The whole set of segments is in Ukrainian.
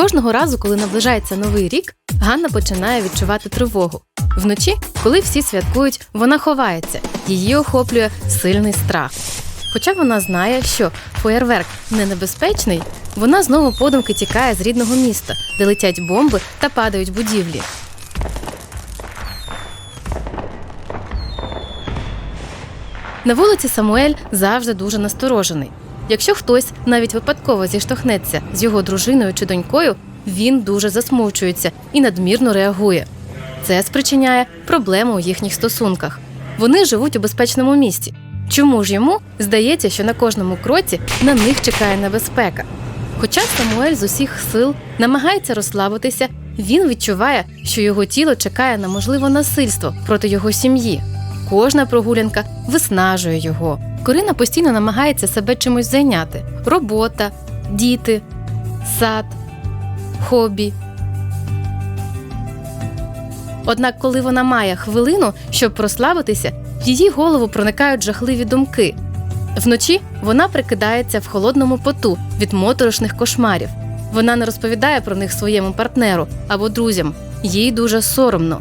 Кожного разу, коли наближається новий рік, Ганна починає відчувати тривогу. Вночі, коли всі святкують, вона ховається, її охоплює сильний страх. Хоча вона знає, що феєрверк не небезпечний, вона знову подумки тікає з рідного міста, де летять бомби та падають будівлі. На вулиці Самуель завжди дуже насторожений. Якщо хтось навіть випадково зіштовхнеться з його дружиною чи донькою, він дуже засмучується і надмірно реагує. Це спричиняє проблеми у їхніх стосунках. Вони живуть у безпечному місті. Чому ж йому здається, що на кожному кроці на них чекає небезпека? Хоча Самуель з усіх сил намагається розслабитися, він відчуває, що його тіло чекає на можливе насильство проти його сім'ї. Кожна прогулянка виснажує його. Корина постійно намагається себе чимось зайняти: робота, діти, сад, хобі. Однак, коли вона має хвилину, щоб прославитися, в її голову проникають жахливі думки. Вночі вона прикидається в холодному поту від моторошних кошмарів. Вона не розповідає про них своєму партнеру або друзям. Їй дуже соромно.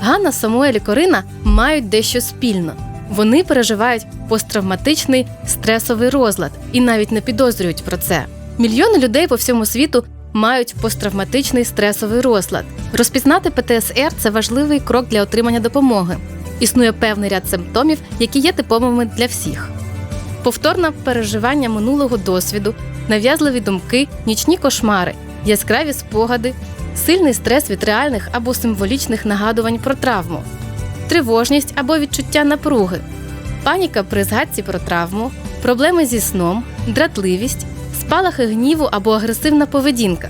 Ганна, Самуель і Корина мають дещо спільно. Вони переживають посттравматичний стресовий розлад і навіть не підозрюють про це. Мільйони людей по всьому світу мають посттравматичний стресовий розлад. Розпізнати ПТСР це важливий крок для отримання допомоги. Існує певний ряд симптомів, які є типовими для всіх. Повторне переживання минулого досвіду, нав'язливі думки, нічні кошмари, яскраві спогади, сильний стрес від реальних або символічних нагадувань про травму, тривожність або відчуття напруги, паніка при згадці про травму, проблеми зі сном, дратливість, спалахи гніву або агресивна поведінка,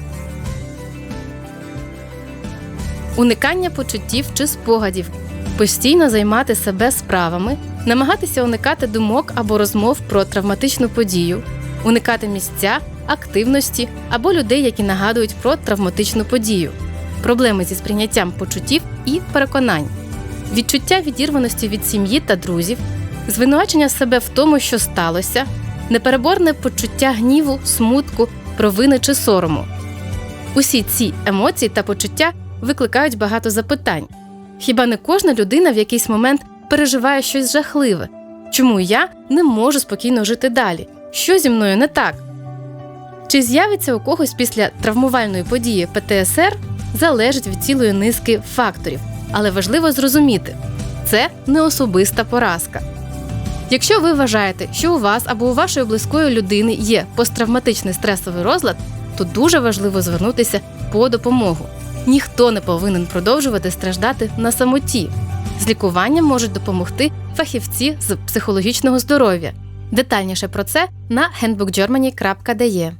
уникання почуттів чи спогадів, постійно займати себе справами, намагатися уникати думок або розмов про травматичну подію, уникати місця, активності або людей, які нагадують про травматичну подію, проблеми зі сприйняттям почуттів і переконань, відчуття відірваності від сім'ї та друзів, звинувачення себе в тому, що сталося, непереборне почуття гніву, смутку, провини чи сорому. Усі ці емоції та почуття викликають багато запитань. Хіба не кожна людина в якийсь момент переживає щось жахливе? Чому я не можу спокійно жити далі? Що зі мною не так? Чи з'явиться у когось після травмувальної події ПТСР залежить від цілої низки факторів, але важливо зрозуміти, це не особиста поразка. Якщо ви вважаєте, що у вас або у вашої близької людини є посттравматичний стресовий розлад, то дуже важливо звернутися по допомогу. Ніхто не повинен продовжувати страждати на самоті. З лікуванням можуть допомогти фахівці з психологічного здоров'я. Детальніше про це на handbookgermany.de.